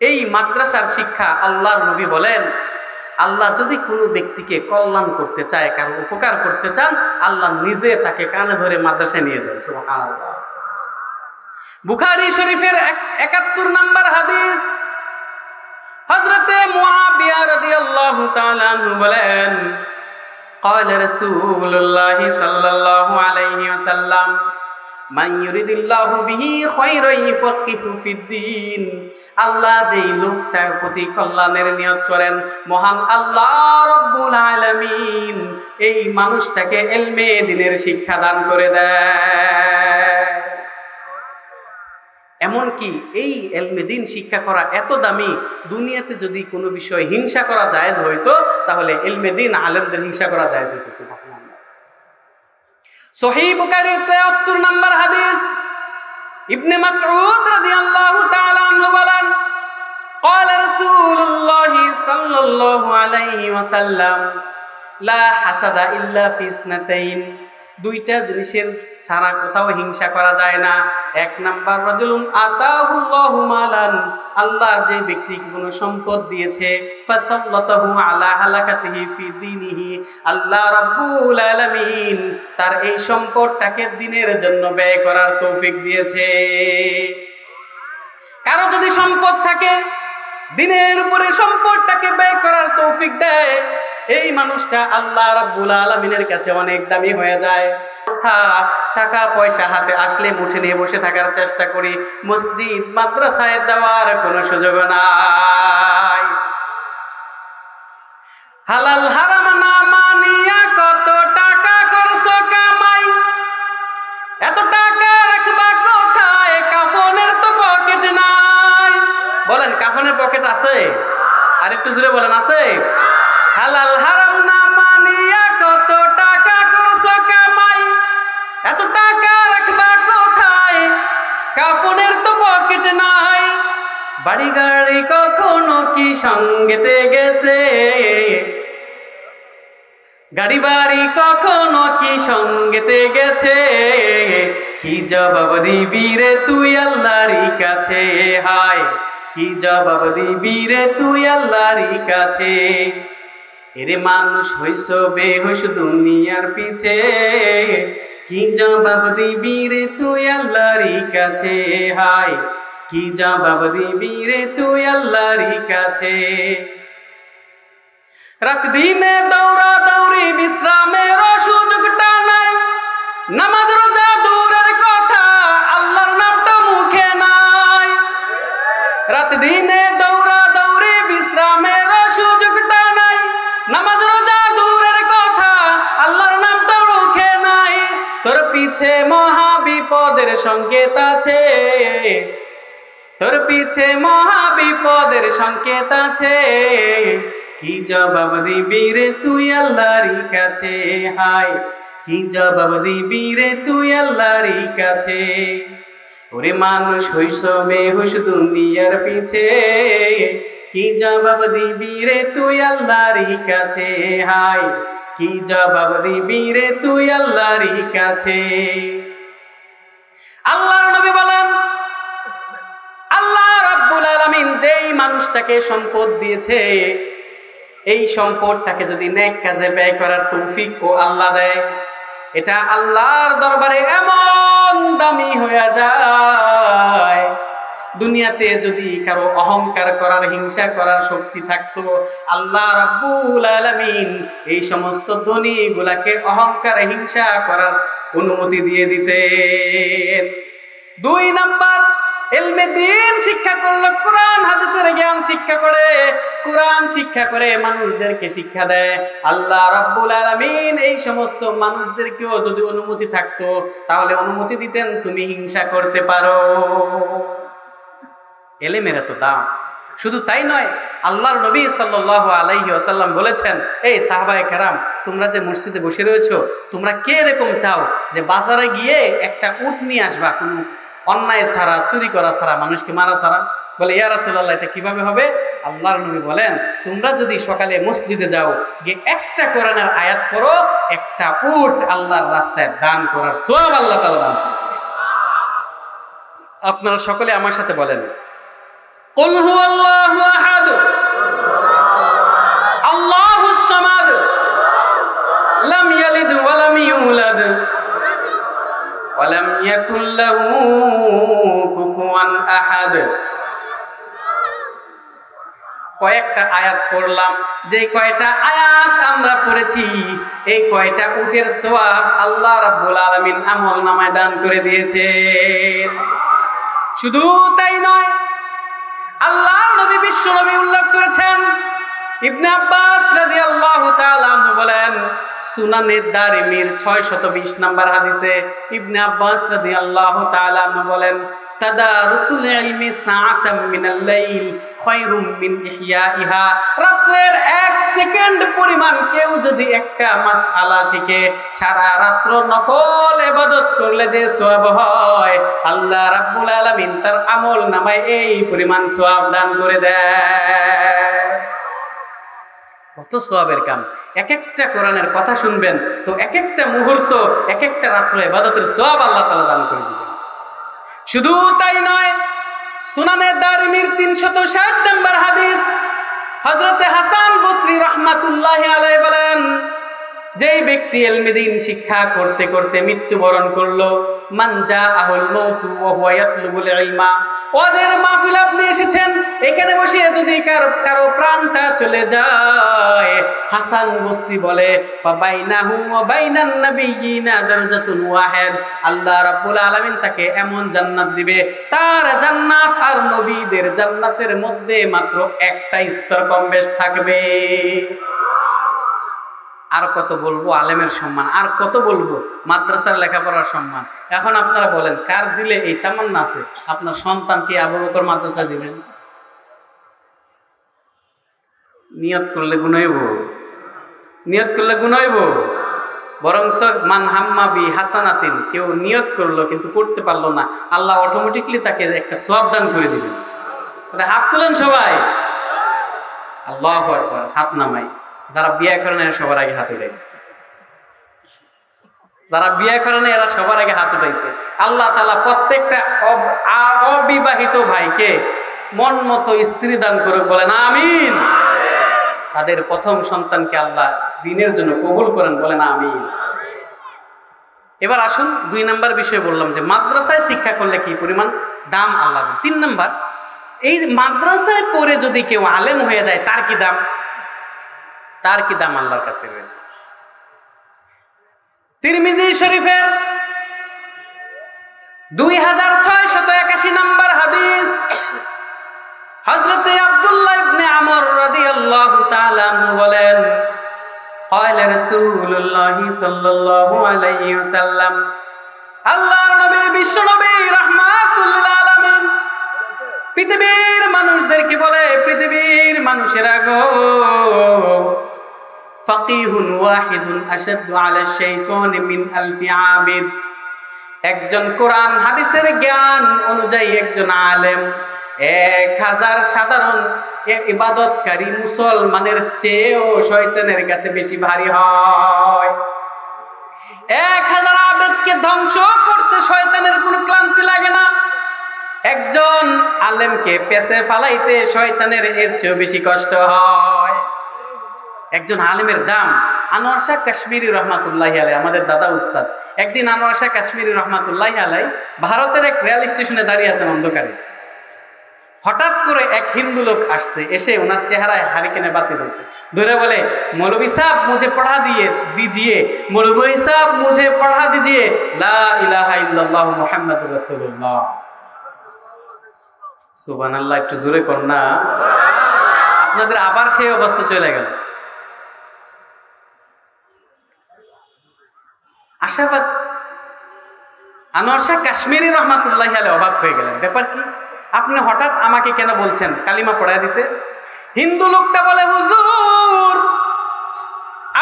এই মাদ্রাসার শিক্ষা আল্লাহর নবী বলেন আল্লাহ যদি কোনো ব্যক্তিকে কল্যাণ করতে চায় কারো উপকার করতে চান আল্লাহ নিজে তাকে কানে ধরে মাদ্রাসায় নিয়ে যান সুবহানাল্লাহ বুখারী শরীফের একাত্তর নাম্বার হাদিস হজরতে মুআবিয়া রাদিয়াল্লাহু তাআলা আনহু বলেন قال رسول الله صلى الله عليه وسلم আল্লাহ যেই লোকটার প্রতি কল্যাণের নিয়ত করেন, মহান আল্লাহ রব্বুল এই মানুষটাকে শিক্ষা দান করে দেয়। এমনকি এই এলমে দিন শিক্ষা করা এত দামি, দুনিয়াতে যদি কোনো বিষয় হিংসা করা জায়েজ হইতো তাহলে এলমে দিন আলেমদের হিংসা করা জায়েজ হইতো সুবহানাল্লাহ সহি বুখারীর 73 নম্বর হাদিস ইবনে মাসউদ রাদিয়াল্লাহু তাআলা আনহু বলেন قال رسول الله صلى الله عليه وسلم لا حسد الا في اثنتين দুইটা জিনিসের ছাড়া কোথাও হিংসা করা যায় না। এক নাম্বার, রাজুলুম আতাহুল্লাহু মালান, আল্লাহ যে ব্যক্তিকে কোনো সম্পদ দিয়েছে, ফাসাল্লাতাহু আলা হালাকাতিহি ফি দীনিহি, আল্লাহ রাব্বুল আলামিন তার এই সম্পদটাকে দিনের জন্য ব্যয় করার তৌফিক দিয়েছে। কারও যদি সম্পদ থাকে, দিনের উপরে সম্পদটাকে ব্যয় করার তৌফিক দেয় এই মানুষটা আল্লাহ রাব্বুল আলামিনের কাছে অনেক দামি হয়ে যায়। টাকা পয়সা হাতে আসলে মুঠে নিয়ে বসে থাকার চেষ্টা করি। মসজিদ, মাদ্রাসায় দেওয়ার কোনো সুযোগ নাই। হালাল হারাম না মানিয়া কত টাকা করছ কামাই? এত টাকা রাখবা কোথায়? কাফনের তো পকেট নাই। বলেন, কাফনের পকেট আছে? আর একটু জুড়ে বলেন, আছে? হালাল হারাম না মানিয়া কত টাকা করছ কামাই? এত টাকা রাখবা কোথায়? কাফনের তো পকেট নাই। বাড়ি গাড়ি কখনো কি সঙ্গেতে গেছে? গাড়ি বাড়ি কখনো কি সঙ্গেতে গেছে? কি জবাব দিবি রে তুই আল্লাহর কাছে? হায়, কি জবাব দিবি রে তুই আল্লাহর কাছে? এরে মানুষ হইস বেহুশ দুনিয়ার পিছে। কি জবাব দিবি রে তুই আল্লাহর কাছে? হায়, কি জবাব দিবি রে তুই আল্লাহর কাছে? রাত দিনে দৌড়া দৌড়ি বিশ্রামের সুযোগটা নাই। নামাজ, রোজা দূরের কথা আল্লাহর নামটা মুখে নাই। রাত দিনে বিপদের সংকেত আছে। তোর পিছে মহা বিপদের সংকেত আছে। কি জবাব দিবি রে তুই আল্লাহর কাছে? হায়, কি জবাব দিবি রে তুই আল্লাহর কাছে? ওরে মানুষ হইস বেহুশ দুনিয়ার পিছে। কি জবাব দিবি রে তুই আল্লাহর কাছে? হায়, কি জবাব দিবি রে তুই আল্লাহর কাছে? আল্লাহর নবী বলেন, আল্লাহ রাব্বুল আলামিন যেই মানুষটাকে সম্পদ দিয়েছে, এই সম্পদটাকে যদি নেক কাজে ব্যয় করার তৌফিক ও আল্লাহ দেয়, এটা আল্লাহর দরবারে এমন দামি হয়ে যায়। দুনিয়াতে যদি কারও অহংকার করার, হিংসা করার শক্তি থাকতো, আল্লাহ রাব্বুল আলামিন এই সমস্ত ধনী গুলাকে অহংকার, হিংসা করার অনুমতি দিয়ে দিতেন। দুই নাম্বার, এলমে দিন শিক্ষা করল, কোরআন, হাদিসের জ্ঞান শিক্ষা করে। কোরআন শিক্ষা করে মানুষদেরকে শিক্ষা দেয়। আল্লাহ রাব্বুল আলামিন এই সমস্ত মানুষদেরকেও যদি অনুমতি থাকতো, তাহলে অনুমতি দিতেন, তুমি হিংসা করতে পারো। এলেমের এত দাম। শুধু তাই নয় আল্লাহর নবী সাল্লাহ আলাইহি আসাল্লাম বলেছেন এই সাহাবায়ে কেরাম তোমরা যে মসজিদে বসে রয়েছো তোমরা কে এরকম চাও যে বাজারে গিয়ে একটা উট নিয়ে আসবা কোনো অন্যায় ছাড়া চুরি করা ছাড়া মানুষকে মারা ছাড়া বলে ইয়া রাসূলুল্লাহ এটা কিভাবে হবে আল্লাহর নবী বলেন তোমরা যদি সকালে মসজিদে যাও গিয়ে একটা কোরআনের আয়াত করো একটা উট আল্লাহর রাস্তায় দান করার সওয়াব আল্লাহ তাআলা দান করবে আপনারা সকলে আমার সাথে বলেন قل هو الله أحد ولم يولد ولم يكن له كفوا أحد কয়েকটা আয়াত পড়লাম যে কয়টা আয়াত আমরা পড়েছি এই কয়টা উটের সোয়াব আল্লাহ রাব্বুল আলামিন আমল নামায় দান করে দিয়েছেন শুধু তাই নয় আল্লাহর নবী বিশ্ব নবী উল্লেখ করেছেন ইবনে আব্বাস রাদিয়াল্লাহু তাআলা বলেন, সুনানে দারিমির 620 নাম্বার হাদিসে ইবনে আব্বাস রাদিয়াল্লাহু তাআলা বলেন, তাদারুসুল ইলমি সাআতাম মিনাল লাইল খায়রুম মিন ইহইয়াইহা রাত্রের এক সেকেন্ড পরিমাণ কেউ যদি একটা মাসআলা শিখে, সারা রাত্র নফল ইবাদত করলে যে সওয়াব হয়, আল্লাহ রাব্বুল আলামিন তার আমল নামায় এই পরিমাণ সওয়াব দান করে দেয়। কত সবাবের কাম? এক একটা কোরআনের কথা শুনবেন, তো এক একটা মুহূর্ত এক একটা রাত্র এবাদতের সব আল্লাহ তালা দান করে দিবেন। শুধু তাই নয়, সুনানে দারমির তিনশত ষাট নম্বর হাদিস হজরতে হাসান বসরি রহমাতুল্লাহ আলাই বলেন যেই ব্যক্তি এলমেদিন শিক্ষা করতে করতে মৃত্যুবরণ করল মানজা আহুল মৌতু ও হুয়া ইলমা। ওদের মাহফিল আপনি এসেছেন, এখানে বসে যদি কারও কারও প্রাণটা চলে যায়, হাসান বসরি বলে বাইনাহু ওয়া বাইনান নাবিয়িনা দারজাতুন ওয়াহিদ। আল্লাহ রাব্বুল আলামিন তাকে এমন জান্নাত দিবে, তার জান্নাত আর নবীদের জান্নাতের মধ্যে মাত্র একটা স্তর কম বেশ থাকবে। আর কত বলব? আলেমের সম্মান। আর কত বলব? মাদ্রাসার লেখাপড়ার সম্মান। এখন আপনারা বলেন, কার দিলে এই তামান্না আছে? আপনার সন্তানকে আবু বকর মাদ্রাসা দিবেন? নিয়ত করলে গুণইব নিয়ত করলে গুণইব বরং মান হাম্মাবি হাসানাতিন। কেউ নিয়ত করল কিন্তু করতে পারল না। আল্লাহ অটোমেটিকলি তাকে একটা সোয়াব দান করে দিবেন। হাত তুলেন সবাই। আল্লাহ হাত নামাই। যারা বিয়ে করেন এরা সবার আগে হাত উঠাইছে। যারা বিয়ে করেন এরা সবার আগে হাত উঠাইছে। আল্লাহ তালা প্রত্যেকটা অবিবাহিত ভাইকে মন মতো স্ত্রী দান করে বলেন আমিন। তাদের প্রথম সন্তানকে আল্লাহ দিনের জন্য কবুল করেন, বলেন আমিন। এবার আসুন, দুই নাম্বার বিষয়ে বললাম যে মাদ্রাসায় শিক্ষা করলে কি পরিমাণ দাম আল্লাহ তিন নাম্বার, এই মাদ্রাসায় পড়ে যদি কেউ আলেম হয়ে যায়, তার কি দাম? তার কি দাম আল্লাহর কাছে রয়েছে তিরমিজি শরীফের দুই হাজার ছয় শত একাশি নম্বর হাদিস হজরতে আব্দুল্লাহ ইবনে আমর রাদিয়াল্লাহু তাআলা আনহু বলেন قال رسول الله صلى الله عليه وسلم আল্লাহর নবী বিশ্ব নবী রাহমাতুল আলামিন পৃথিবীর মানুষদেরকে বলে পৃথিবীর মানুষেরা গো ফাকিহুন ওয়াহিদুন আশাদ্দু আলা শাইতানি মিন আলফি আবিদ একজন কোরআন হাদিসের জ্ঞান অনুযায়ী একজন আলেম, এক হাজার সাধারণ ইবাদতকারী মুসলমানের চেয়েও শয়তানের কাছে বেশি ভারী হয়। এক হাজার আবেদকে ধ্বংস করতে শয়তানের কোনো ক্লান্তি লাগে না। একজন আলেমকে পেছে ফালাইতে শয়তানের এর চেয়েও বেশি কষ্ট হয়। একজন আলেমের দাম, আনোয়ার শাহ কাশ্মীরি রহমাতুল্লাহ আলাই আমাদের দাদা উস্তাদ। একদিন আনোয়ার শাহ কাশ্মীরি রহমাতুল্লাহ আলাই ভারতের এক রেল স্টেশনে দাঁড়িয়ে আছেন অন্ধকারে। হঠাৎ করে এক হিন্দু লোক আসছে, এসে ওনার চেহারায় হারিকেনে বাতি ধরছে। ধরে বলে, মৌলবী সাহ মুঝে পড়া দিয়ে, দিজিয়ে, মৌলবী সাহ মুঝে পড়া দিজিয়ে, লা ইলাহা ইল্লাল্লাহ মুহাম্মাদুর রাসূলুল্লাহ। সুবহানাল্লাহ, একটু জোরে কর না। আপনাদের আবার সেই অবস্থা চলে গেল। আশাবাদ। আনোয়ার শাহ কাশ্মীরি রহমাতুল্লাহ আলে অবাক হয়ে গেলেন। ব্যাপার কি? আপনি হঠাৎ আমাকে কেন বলছেন কালিমা পড়ায় দিতে? হিন্দু লোকটা বলে, হুজুর,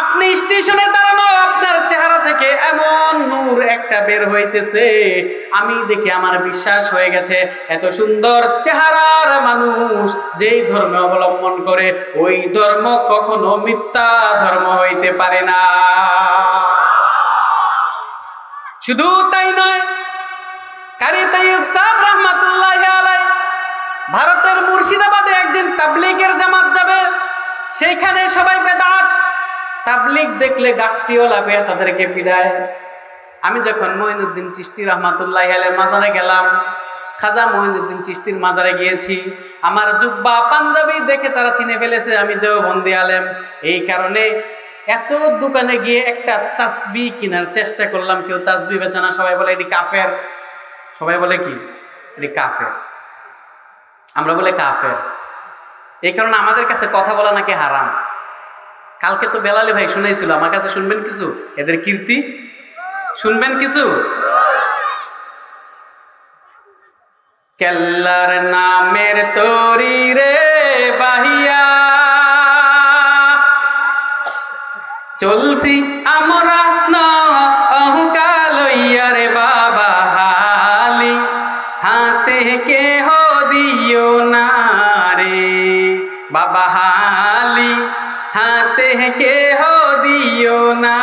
আপনি স্টেশনে দাঁড়ানো, আপনার চেহারা থেকে এমন নূর একটা বের হইতেছে। আমি দেখে আমার বিশ্বাস হয়ে গেছে, এত সুন্দর চেহারার মানুষ যেই ধর্ম অবলম্বন করে, ওই ধর্ম কখনো মিথ্যা ধর্ম হইতে পারে না। শুধু তাই নয়, কারি তাইব সাহেব রহমাতুল্লাহ আলাই ভারতের মুর্শিদাবাদে একদিন তাবলিগের জামাত যাবে। সেইখানে সবাই বেদাত, তাবলিগ দেখলে গাকটিও লাগে তাদেরকে পিড়ায় আমি যখন মঈনুদ্দিন চিস্তি রহমাতুল্লাহ আলের মাজারে গেলাম, খাজা মহিনুদ্দিন চিস্তির মাজারে গিয়েছি। আমার জুব্বা পাঞ্জাবি দেখে তারা চিনে ফেলেছে, আমি দেওবন্দি আলেম। এই কারণে এত দোকানে গিয়ে একটা তাসবি কেনার চেষ্টা করলাম, কেউ তাসবি বেছে না, সবাই বলে, এটি কাফের। সবাই বলে কি? এটি কাফের। আমরা বলে, কাফের। এই কারণে আমাদের কাছে কথা বলা নাকি হারাম। কালকে তো বেলালে ভাই শুনেছিল আমার কাছে শুনবেন কিছু? এদের কীর্তি? শুনবেন কিছু? কেল্লার নামের তরি রে চলছি আমরা না অহকালইয়া রে বাবা হালি। হাতে কে হো দিও না রে বাবা হালি। হাতে কে হো দিও না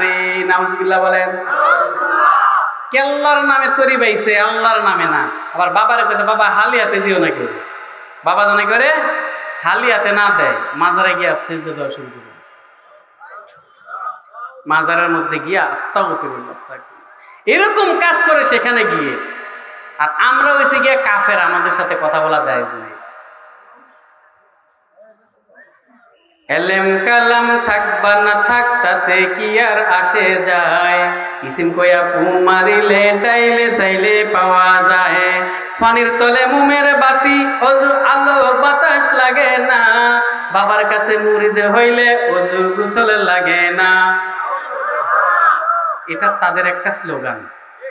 রে। নাউজুবিল্লাহ বলেন। কেল্লার নামে তরি পাইছে আল্লাহর নামে না। আবার বাবার কথা বাবা, হালিয়াতে দিও না কেউ বাবা জানে করে, হালিয়াতে না দেয়। মাজারে গিয়া ফেসদে দেওয়া শুরু করে। মাজারের মধ্যে গিয়া আস্তা আস্তা এরকম কাজ করে সেখানে গিয়ে। আর আমরা হয়েছে গিয়া কাফের, আমাদের সাথে কথা বলা যায় নাই। এলেম কালাম থাকবা না কি আর আসে যায়? ইসিম কইয়া ফু মারিলে, টাইলে, চাইলে পাওয়া যায়। পানির তলে মুমের বাতি, অজু আলো, বাতাস লাগে না। বাবার কাছে মুড়িদে হইলে অজু গুসল লাগে না। এটা তাদের একটা স্লোগান।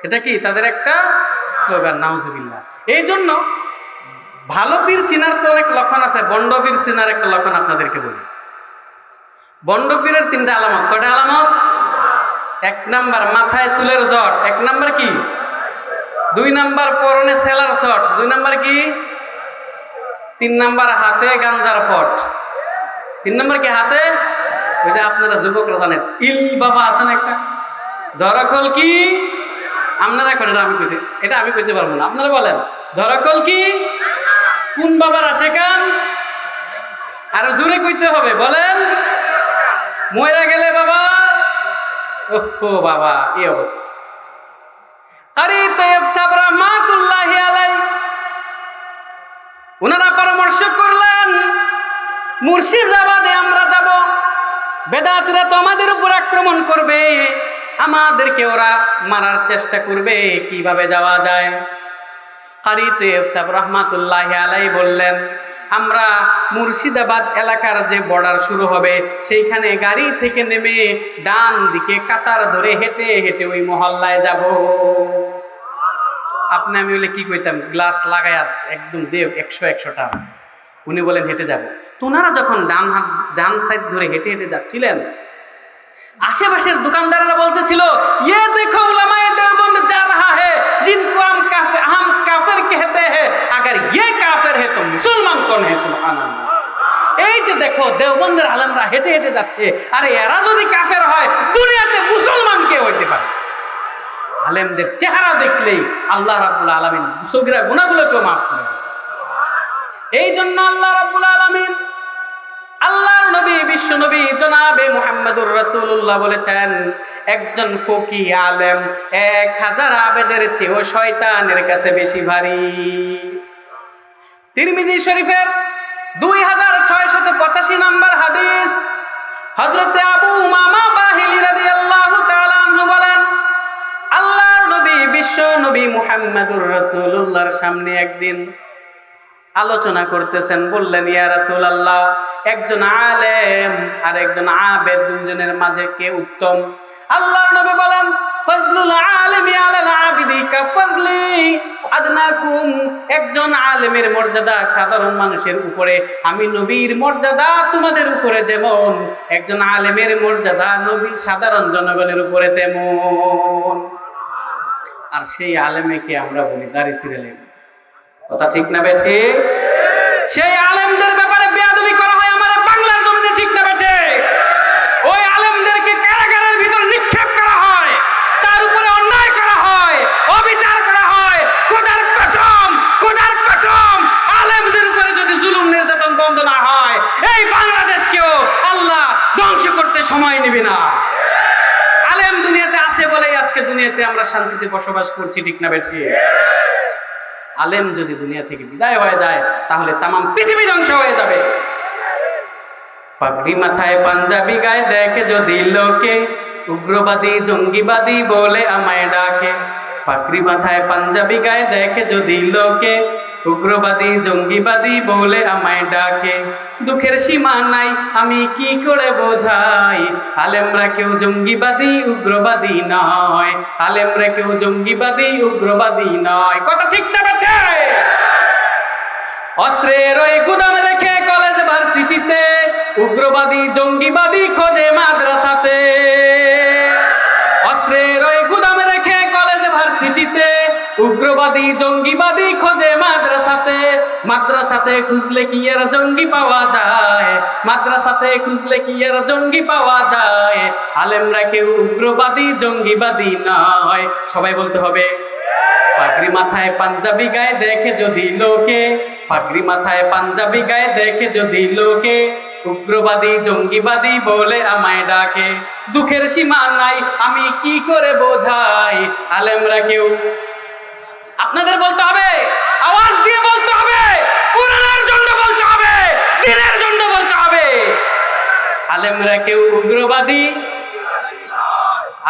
এটা কি? তাদের একটা স্লোগান, নাউজুবিল্লাহ। এই জন্য ভালো পীর চিনার তো অনেক লক্ষণ আছে, বন্ড পীর চিনার একটা লক্ষণ আপনাদেরকে বলি। বন্ড পীরের তিনটা আলামত। কয়টা আলামত? এক নাম্বার, মাথায় চুলের জট। এক নাম্বার কি? দুই নাম্বার, পরনে সেলার শট দুই নাম্বার কি? তিন নাম্বার, হাতে গাঞ্জার ফট। তিন নাম্বার কি হাতে? ওই যে আপনারা যুবকরা জানেন, ইল বাবা আছেন একটা? ধরাকল কি? আপনারা এখন এটা আমি কইতে এটা আমি কইতে পারব না। আপনারা বলেন ধরাকল কি? কোন বাবার আসে কান? আর জোরে কইতে হবে, বলেন। ময়রা গেলে বাবা? ও বাবা, এই অবস্থা। আরে তৈব সাহেব রহমাতুল্লাহ আলাই ওনারা পরামর্শ করলেন, মুর্শিদাবাদে আমরা যাব। বেদাতিরা তো আমাদের উপর আক্রমণ করবে। আমাদেরকে ওরা মারার চেষ্টা করবে, কীভাবে যাওয়া যায়? কারি রহমাতুল্লাহ আলাই বললেন, আমরা মুর্শিদাবাদ এলাকার যে বর্ডার শুরু হবে, সেইখানে গাড়ি থেকে নেমে ডান দিকে কাতার ধরে হেঁটে হেঁটে ওই মহল্লায় যাব। আপনি আমি বলে কি কইতাম, গ্লাস লাগায়া একদম দেব একশো একশো টাকা উনি বলেন, হেঁটে যাব। তো ওনারা যখন ডান হাত, ডান সাইড ধরে হেঁটে হেঁটে যাচ্ছিলেন আশেপাশের দোকানদাররা বলতেছিল ইয়ে দেখো উলামায়ে দেওবন্দ যা রাহা হে জিন কো আম কাফের আম কাফের কেহতে হে, আগর ইয়ে কাফের হে তো মুসলমান কোন হে, সুবহানাল্লাহ। এই যে দেখো, দেওবন্দের আলেমরা হেঁটে হেঁটে যাচ্ছে, আরে এরা যদি কাফের হয়, দুনিয়াতে মুসলমান কে হইতে পারে? আলেমদের চেহারা দেখলেই আল্লাহ রাব্বুল আলামিন সগিরা গুনাহগুলোকে মাফ করে এই জন্য আল্লাহ রাব্বুল আলামিন আল্লাহর নবী, বিশ্ব নবী জনাবে মুহাম্মদুর রাসূলুল্লাহ বলেছেন, একজন ফকি আলেম এক হাজার আবেদের চেয়েও শয়তানের কাছে বেশি ভারী। তিরমিজি শরীফের দুই হাজার ছয়শত পঁচাশি নম্বর হাদিস হজরতে আবু মামা বাহিলি তাআলা আনহু বলেন, আল্লাহর নবী, বিশ্ব নবী মুহাম্মদুর রাসূলুল্লাহর সামনে একদিন আলোচনা করতেছেন, বললেন, ইয়া রাসূলুল্লাহ, একজন আলেম আর একজন আবেদ দুজনের মাঝে কে উত্তম? আল্লাহর নবী বলেন, ফজলুল আলিমি আলাল আবিদি কা ফজলি আদনাকুম। একজন আলেমের মর্যাদা সাধারণ মানুষের উপরে, আমি নবীর মর্যাদা তোমাদের উপরে যেমন, একজন আলেমের মর্যাদা নবী সাধারণ জনগণের উপরে তেমন। আর সেই আলেমেকে আমরা বলি? দাঁড়ি সিরিয়ালে কথা ঠিক না বেঠে? সেই আলেমদের ব্যাপারে বেয়াদবি করা হয় আমাদের বাংলার জমিনে, ঠিক না বেঠে? ওই আলেমদেরকে কারাগারের ভিতর নিক্ষেপ করা হয়, তার উপরে অন্যায় করা হয়, অবিচার করা হয়। কোটার কসম, খোদার কসম, আলেমদের উপরে যদি জুলুম নির্যাতন বন্ধ না হয়, এই বাংলাদেশকেও আল্লাহ ধ্বংস করতে সময় নেবে না। আলেম দুনিয়াতে আছে বলেই আজকে দুনিয়াতে আমরা শান্তিতে বসবাস করছি, ঠিক না বেঠে? আলেম যদি দুনিয়া থেকে বিদায় হয়ে যায়, তাহলে তামাম পৃথিবী ধ্বংস হয়ে যাবে। পাগড়ি মাথায় পাঞ্জাবি গায়ে দেখে যদি লোকে উগ্রবাদী, জঙ্গিবাদী বলে আমায় ডাকে পাগড়ি মাথায় পাঞ্জাবি গায়ে দেখে যদি লোকে, উগ্রবাদী, জঙ্গিবাদী বলে আমায় ডাকে। দুঃখের সীমা নাই, আমি কি করে বোঝাই? আলেমরা কেউ জঙ্গিবাদী, উগ্রবাদী নয়। আলেমরা কেউ জঙ্গিবাদী, উগ্রবাদী নয়। কথা ঠিক না অস্ত্রের ওই গুদাম রেখে কলেজ ভার্সিটিতে, উগ্রবাদী, জঙ্গিবাদী খোঁজে মাদ্রাসাতে। উগ্রবাদী, জঙ্গিবাদী খোঁজে মাদ্রাসাতে। মাদ্রাসাতে খুঁজলে কি এর জঙ্গি পাওয়া যায়? মাদ্রাসাতে খুঁজলে কি এর জঙ্গি পাওয়া যায়? আলেমরা কেউ উগ্রবাদী, জঙ্গিবাদী নয়। সবাই বলতে হবে, পাগড়ি মাথায় পাঞ্জাবি গায়ে দেখে যদি লোকে, পাগড়ি মাথায় পাঞ্জাবি গায়ে দেখে যদি লোকে, উগ্রবাদী, জঙ্গিবাদী বলে আমায় ডাকে। দুঃখের সীমা নাই, আমি কি করে বোঝাই? আলেমরা কেউ আপনাদের বলতে হবে, আওয়াজ দিয়ে বলতে হবে, কোরআনের জন্য বলতে হবে, দিনের জন্য বলতে হবে। আলেমরা কেউ উগ্রবাদী?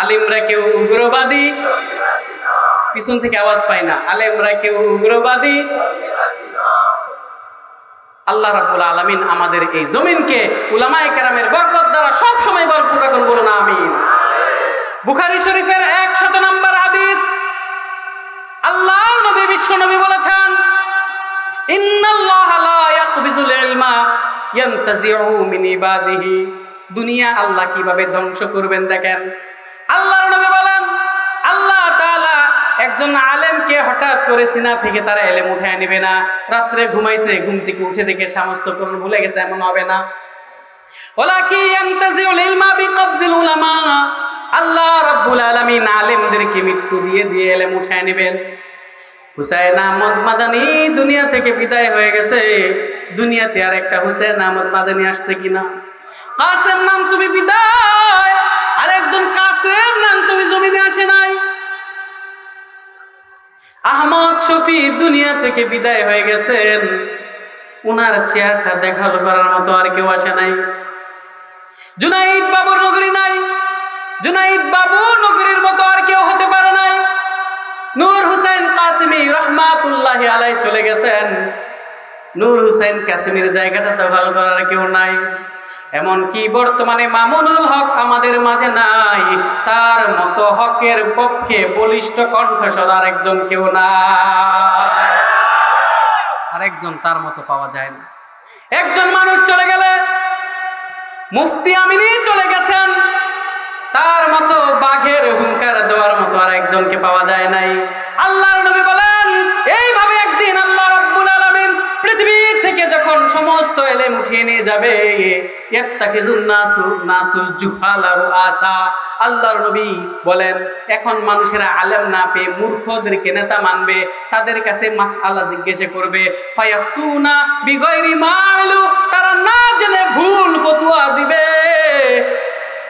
আলিমরা কেউ উগ্রবাদী? পিছন থেকে আওয়াজ পায় না। আলেমরা কেউ উগ্রবাদী? আল্লাহ রাব্বুল আলামিন আমাদের এই জমিনকে উলামায়ে কেরামের বরকত দ্বারা সব সময় ভরপুর রাখুন বলুন, আমিন। বুখারী শরীফের 100 নম্বর হাদিস। আল্লাহর নবী, বিশ্ব নবী বলেছেন দুনিয়া আল্লাহ কীভাবে ধ্বংস করবেন দেখেন? আল্লাহর নবী বলেন, আল্লাহ তাআলা একজন আলেমকে হঠাৎ করে সিনা থেকে তারা এলেম উঠায় নেবে না। রাত্রে ঘুমাইছে, ঘুম থেকে উঠে দেখে সমস্ত করুন ভুলে গেছে, এমন হবে না। আল্লাহ রাব্বুল আলামিন আলেমদেরকে মৃত্যু দিয়ে দিয়ে এলেম উঠায় নেবেন। হুসাইন আহমদ মাদানি দুনিয়া থেকে বিদায় হয়ে গেছে। দুনিয়াতে আর একটা হুসাইন আহমদ মাদানি আসছে কিনা? কাসেম নাম তুমি বিদায়, আরেকজন কাসেম নাম তুমি জমিনে আসে নাই। আহমদ শফি দুনিয়া থেকে বিদায় হয়ে গেছেন। উনার চেয়ারটা দেখাল করার মতো আর কেউ আসে নাই। জুনাইদ বাবুর নগরী নাই। জুনাইদ বাবু নগরীর মতো আর কেউ হতে পারে নাই। নূর হুসেন কাসিমি রহমাতুল্লাহ আলাই চলে গেছেন। নূর হুসেন কাসিমির জায়গাটা দখল করার কেউ নাই। এমনকি বর্তমানে মামুনুল হক আমাদের মাঝে নাই। তার মতো হকের পক্ষে বলিষ্ঠ কণ্ঠস্বর আরেকজন কেউ নাই। আরেকজন তার মতো পাওয়া যায় না। একজন মানুষ চলে গেলে মুফতি আমিনী চলে গেছেন। তার মতো বাঘের হুঙ্কার দেওয়ার মতো আর একজনকে পাওয়া যায় নাই। আল্লাহর নবী বলেন, এইভাবে একদিন আল্লাহ রাব্বুল আলামিন পৃথিবী থেকে যখন সমস্ত এলেম উঠিয়ে নিয়ে যাবে আসা। আল্লাহর নবী বলেন, এখন মানুষেরা আলেম না পেয়ে মূর্খদেরকে নেতা মানবে, তাদের কাছে মাসআলা জিজ্ঞাসা করবে, ফায়াফতুনা বিগয়রি মাইলু তারা না জেনে ভুল ফতোয়া দিবে।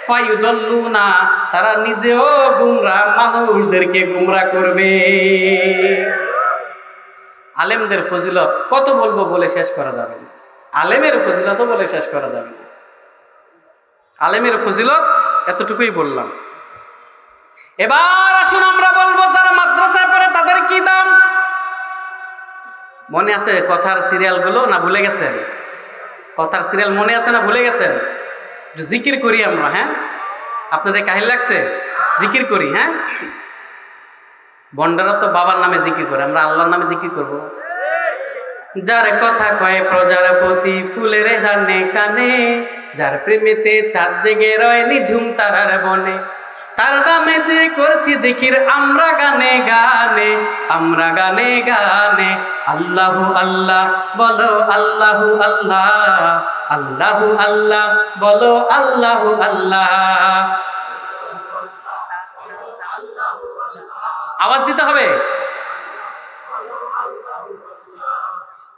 ফায়ুদল্লুনা, তারা নিজেও গুমরা মানুষদেরকে গুমরা করবে। আলেমদের ফজিলত কত বলব বলে শেষ করা যাবে না। আলেমের ফজিলত বলে শেষ করা যাবে না। আলেমের ফজিলত এতটুকুই বললাম। এবার আসুন আমরা বলব, যারা মাদ্রাসায় পড়ে তাদের কি দাম? মনে আছে কথার সিরিয়ালগুলো না ভুলে গেছেন? কথার সিরিয়াল মনে আছে না ভুলে গেছেন? জিকির করি আমরা হ্যাঁ? আপনাদের কাহিল লাগছে? জিকির করি হ্যাঁ? বন্ডারা তো বাবার নামে জিকির করে, আমরা আল্লাহর নামে জিকির করব। যার কথা কয় প্রতি ফুলের হানে কানে, যার প্রেমেতে চাঁদ জেগে রয় নিঝুম তারার বনে। তার নামে দিয়ে করছি জিকির, আমরা গানে গানে, আমরা গানে গানে। আল্লাহু আল্লাহ, বলো আল্লাহু আল্লাহ আল্লাহু আল্লাহ, বলো আল্লাহু আল্লাহ। আওয়াজ দিতে হবে?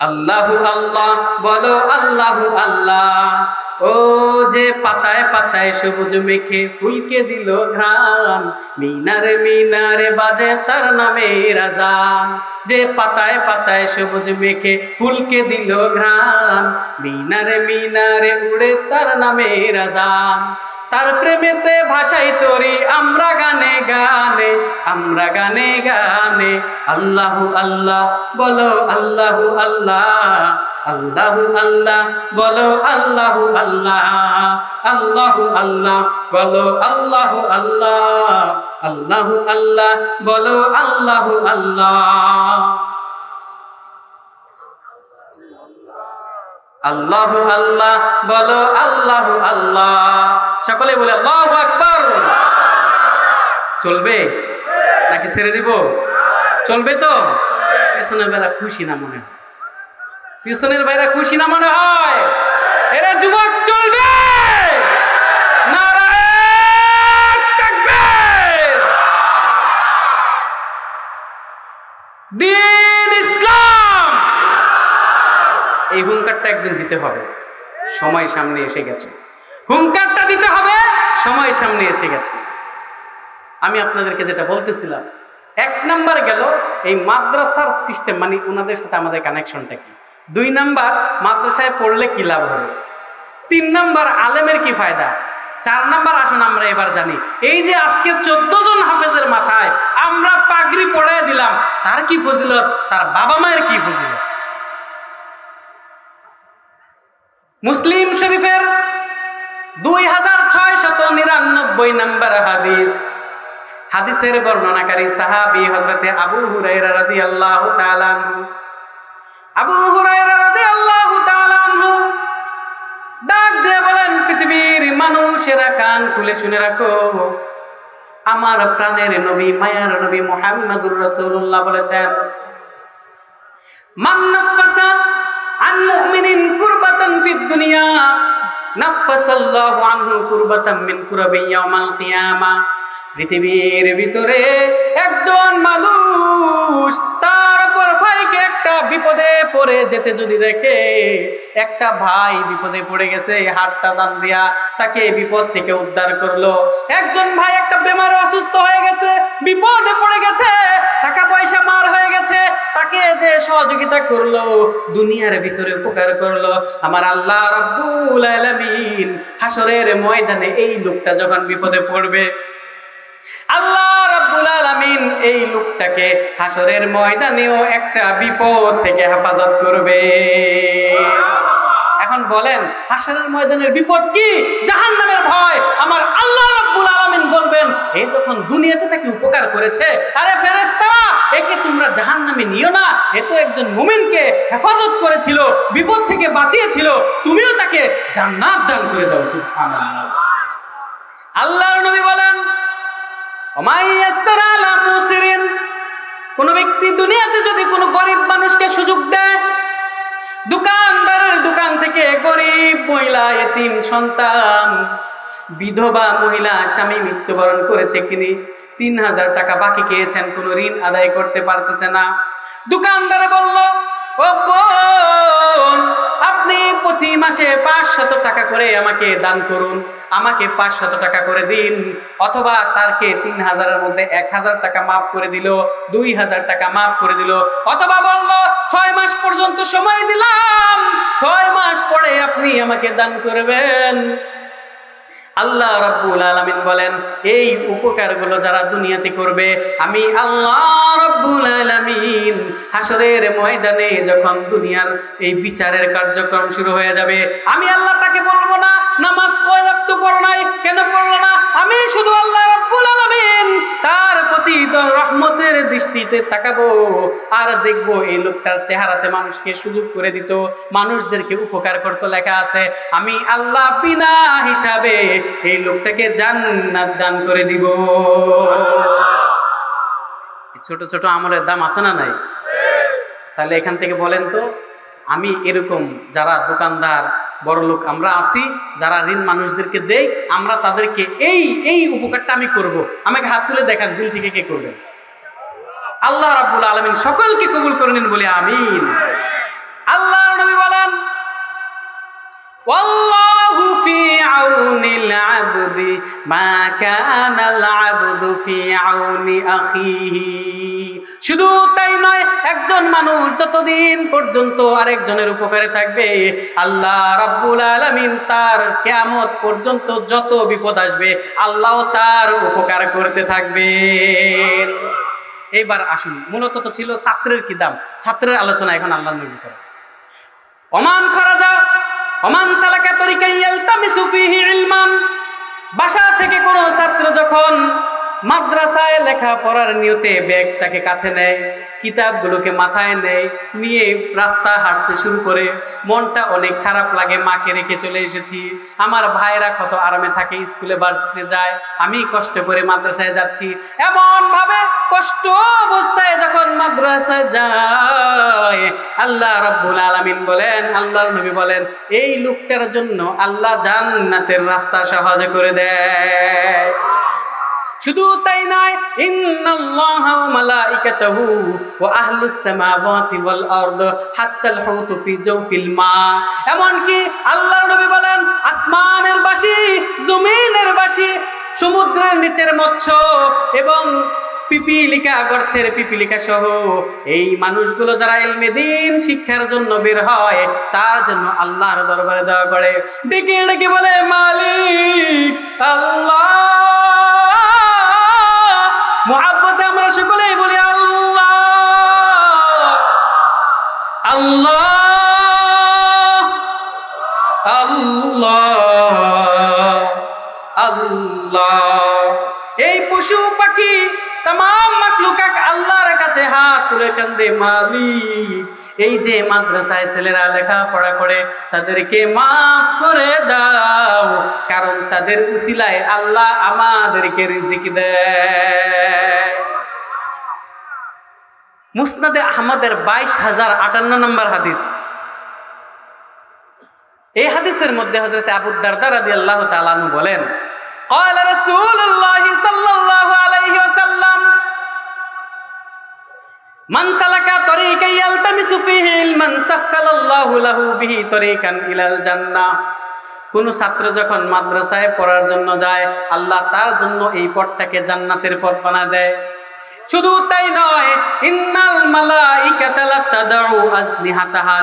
আল্লাহু আল্লাহ, বলো আল্লাহু আল্লাহ। ও যে পাতায় পাতায় সবুজ মেখে ফুলকে দিল ঘ্রাণ, মিনারে মিনারে বাজে তার নামে রাজান। যে পাতায় পাতায় সবুজ মেখে ফুলকে দিল ঘ্রাণ, মিনারে মিনারে উড়ে তার নামে রাজান। তার প্রেমেতে ভাষাই তরি আমরা গানে গানে, আমরা গানে গানে, আল্লাহু আল্লাহ, বলো আল্লাহু আল্লাহ। আল্লাহু, আল্লাহ বলো আল্লাহু আল্লাহ আল্লাহু আল্লাহ, বলো আল্লাহু আল্লাহ আল্লাহু আল্লাহ, বলো আল্লাহু আল্লাহ আল্লাহু আল্লাহ, বলো আল্লাহু আল্লাহ। সকলে বলে আল্লাহু আকবার। চলবে? নাকি ছেড়ে দিব? চলবে তো? পেছনের বেলা খুশি না মনে হয়। পিছনের বাইরে খুশি না মনে হয়? এরা যুবক চলবে! দিন ইসলাম! এই হুঙ্কারটা একদিন দিতে হবে। সময় সামনে এসে গেছে। হুঙ্কারটা দিতে হবে, সময় সামনে এসে গেছে। আমি আপনাদেরকে যেটা বলতেছিলাম, এক নাম্বার গেল এই মাদ্রাসার সিস্টেম মানে ওনাদের সাথে আমাদের কানেকশনটা কি? দুই নাম্বার, মাদ্রাসায় পড়লে কি লাভ হবে? তিন নাম্বার, আলেমের কি ফায়দা? চার নাম্বার, আসুন আমরা এবার জানি। এই যে আজকে চোদ্দ জন হাফেজের মাথায় আমরা পাগড়ি পড়ায় দিলাম, তার কি ফজিলত? তার বাবা মায়ের কি ফজিলত? মুসলিম শরীফের দুই হাজার ছয় শত নিরানব্বই নম্বর হাদিস। হাদিসের বর্ণনাকারী সাহাবি হজরতে আবু হুরাইরা রাদিয়াল্লাহু তাআলা আবু ডাক দিয়ে বলেন, পৃথিবীর মানুষেরা কান খুলে শুনে রাখো। আমার প্রাণের নবী, মায়ার নবী রাসূলুল্লাহ বলেছেন, মান নাফাসা আন মুমিনিন কুরবাতান ফিদ দুনিয়া, নাফাসাল্লাহু আনহু মিন ইয়াউমাল কিয়ামা। পৃথিবীর ভিতরে একজন মানুষ তার ভাইকে একটা বিপদে পড়ে যেতে যদি দেখে, একটা ভাই বিপদে পড়ে গেছে হাতটা দান দিয়া তাকে বিপদ থেকে উদ্ধার করল। একজন ভাই একটা বেমারে অসুস্থ হয়ে গেছে, বিপদে পড়ে গেছে, টাকা পয়সা মার হয়ে গেছে, তাকে যে সহযোগিতা করল, দুনিয়ার ভিতরে উপকার করল। আমার আল্লাহ রাব্বুল আলামিন হাসরের ময়দানে এই লোকটা যখন বিপদে পড়বে আল্লাহ রাব্বুল আলামিন এই লোকটাকে হাসরের ময়দানেও একটা বিপদ থেকে হেফাজত করবে। এখন বলেন হাসরের ময়দানের বিপদ কি? জাহান্নামের ভয়। আমার আল্লাহ রাব্বুল আলামিন বলবেন এ যখন দুনিয়াতে তাকে উপকার করেছে, আরে ফেরেশতারা, একে তোমরা জাহান্নামে নিও না। এ তো একজন মুমিনকে হেফাজত করেছিল, বিপদ থেকে বাঁচিয়েছিল। তুমিও তাকে জান্নাত দান করে দাও, সুবহানাল্লাহ। আল্লাহর নবী বলেন কোন ব্যক্তি দুনিয়াতে যদি কোনো গরিব মানুষকে সুযোগ দেয়, দোকানদারের দোকান থেকে গরিব মহিলা, এতিম সন্তান, বিধবা মহিলা, স্বামী মৃত্যুবরণ করেছে কিনি তিন হাজার টাকা বাকি খেয়েছেন, কোনো ঋণ আদায় করতে পারতেছে না। দোকানদারে বলল আপনি প্রতি মাসে পাঁচশত টাকা করে আমাকে দান করুন। আমাকে পাঁচশত টাকা করে দিন, অথবা তারকে তিন হাজারের মধ্যে এক হাজার টাকা মাফ করে দিল, দুই হাজার টাকা মাফ করে দিল, অথবা বলল, ছয় মাস পর্যন্ত সময় দিলাম, ছয় মাস পরে আপনি আমাকে দান করবেন। আল্লাহ রব্বুল আলমিন বলেন, এই উপকারগুলো যারা দুনিয়াতে করবে, আমি আল্লাহ রব্বুল আলমিন। হাসরের ময়দানে যখন দুনিয়ার এই বিচারের কার্যক্রম শুরু হয়ে যাবে, আমি আল্লাহ তাকে বলব না, নামাজ কয় রক্ত পড়ো নাই? কেন পড়ল না? আমি শুধু আল্লাহ রব্বুল আলামিন। তার প্রতি রহমতের দৃষ্টিতে তাকাবো। আর দেখব এই লোকটার চেহারাতে মানুষকে সুযোগ করে দিত, মানুষদেরকে উপকার করতো লেখা আছে, আমি আল্লাহ বিনা হিসাবে এই লোকটাকে জান্নাত দান করে দিব। ছোট ছোট আমলের দাম আছে না নাই? তাহলে এখান থেকে বলেন তো, আমি এরকম যারা দোকানদার বড় লোক আমরা আসি যারা ঋণ মানুষদেরকে দেই আমরা তাদেরকে এই এই উপকারটা আমি করব। আমাকে হাত তুলে দেখার দিল থেকে কে করবে আল্লাহ রাবুল আলমিন সকলকে কবুল করে নিন, বলে আমিন আল্লাহ নবী বলেন في عون العبد ما كان العبد في عون أخيه শুধু তাই নয় একজন মানুষ যতদিন পর্যন্ত আরেকজনের উপকারে থাকবে আল্লাহ রাব্বুল আলামিন তার কিয়ামত পর্যন্ত যত বিপদ আসবে আল্লাহ তার উপকার করতে থাকবেন এইবার আসুন মূলত তো ছিল ছাত্রের কি দাম ছাত্রের আলোচনা এখন আল্লাহ নবী করে ওমান খরাজা ওমান সালাকা তরিকা ইয়ালতামিসু ফিহি ইলমান। বাসা থেকে কোনো ছাত্র যখন মাদ্রাসায় লেখাপড়ার নিয়তে ব্যাগটাকে কাঁধে নেয়, কিতাবগুলোকে মাথায় নেয়, নিয়ে রাস্তা হাঁটতে শুরু করে। মনটা অনেক খারাপ লাগে, মাকে রেখে চলে এসেছি। আমার ভাইরা কত আরামে থাকে, স্কুলে ভার্সিটিতে যায়। আমি কষ্ট করে মাদ্রাসায় যাচ্ছি। এমন ভাবে কষ্ট অবস্থায় যখন মাদ্রাসায় যায়, আল্লাহ রাব্বুল আলামিন বলেন, আল্লাহর নবী বলেন, এই লোকটার জন্য আল্লাহ জান্নাতের রাস্তা সহজ করে দেয়। শুধু তাই নয়, ইন্নাল্লাহা ওয়া মালাইকাতাহু ওয়া আহলুস সামাওয়াতি ওয়াল আরদ হাত্তাল হুতু ফি জাওফিল মা। এমনকি আল্লাহর নবী বলেন, আসমানের বাসি, জমিনের বাসি, সমুদ্রের নিচের মৎস্য এবং পিপিলিকা গর্থের পিপিলিকা সহ এই মানুষগুলো যারা এলমে দিন, শিক্ষার জন্য বের হয়, তার জন্য আল্লাহর দরবারে দেওয়া করে। ডেকে ডেকে বলে, মালিক, আল্লাহ! মোহাব্বতে আমরা সকলেই বলি কাছে হাত তুলে কান্দে মালিক এই যে মাদ্রাসায় ছেলেরা লেখাপড়া করে তাদেরকে মাফ করে দাও কারণ তাদের উসিলায় আল্লাহ আমাদেরকে রিজিক দেয় মুসনাদে আহমদের বাইশ হাজার আটান্ন নম্বর হাদিস এই হাদিসের মধ্যে হজরত আবু দারদা রাদিয়াল্লাহু তাআলা আনহু বলেন قال رسول الله صلى الله عليه وسلم মান সালাকা তরিকা ইয়ালতামিসু ফিহি ইলমান সাক্কালাল্লাহু লাহু বিহি তরিকান ইলাল জান্নাহ কোনো ছাত্র যখন মাদ্রাসায় পড়ার জন্য যায়, আল্লাহ তার জন্য এই পথটাকে জান্নাতের পথ বানা দেয়। শুধু তাই নয়, ইন্নাল মালাইকাতা লা আজনিহাতাহা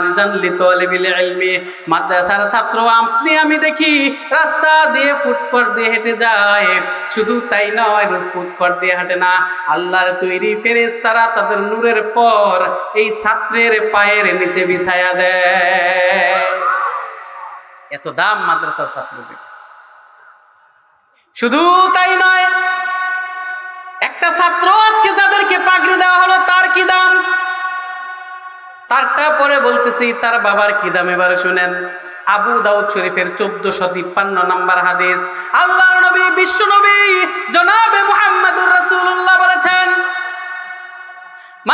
লিতালিবিল ইলমি। মাদ্রাসার ছাত্র, আপনি, আমি দেখি রাস্তা দিয়ে ফুটপাত দিয়ে হেঁটে যায়। শুধু তাই নয়, ফুটপাত দিয়ে হাঁটে না, আল্লাহর তৈরি ফেরেশতারা তাদের নূরের পর এই ছাত্রের পায়ের নিচে বিছায়া দেয়। এত দাম মাদ্রাসার ছাত্রদের। শুধু তাই নয় একটা ছাত্র আজকে যাদেরকে পাগড়ি দেওয়া হলো, তার কি দাম? তারটা পরে বলতেছি, তার বাবার কি দাম? এবারে শুনেন। আবু দাউদ শরীফের চোদ্দশো তিপ্পান্ন নাম্বার হাদিস। আল্লাহ নবী, বিশ্ব নবী, জনাবে মুহাম্মদুর রাসূলুল্লাহ বলেছেন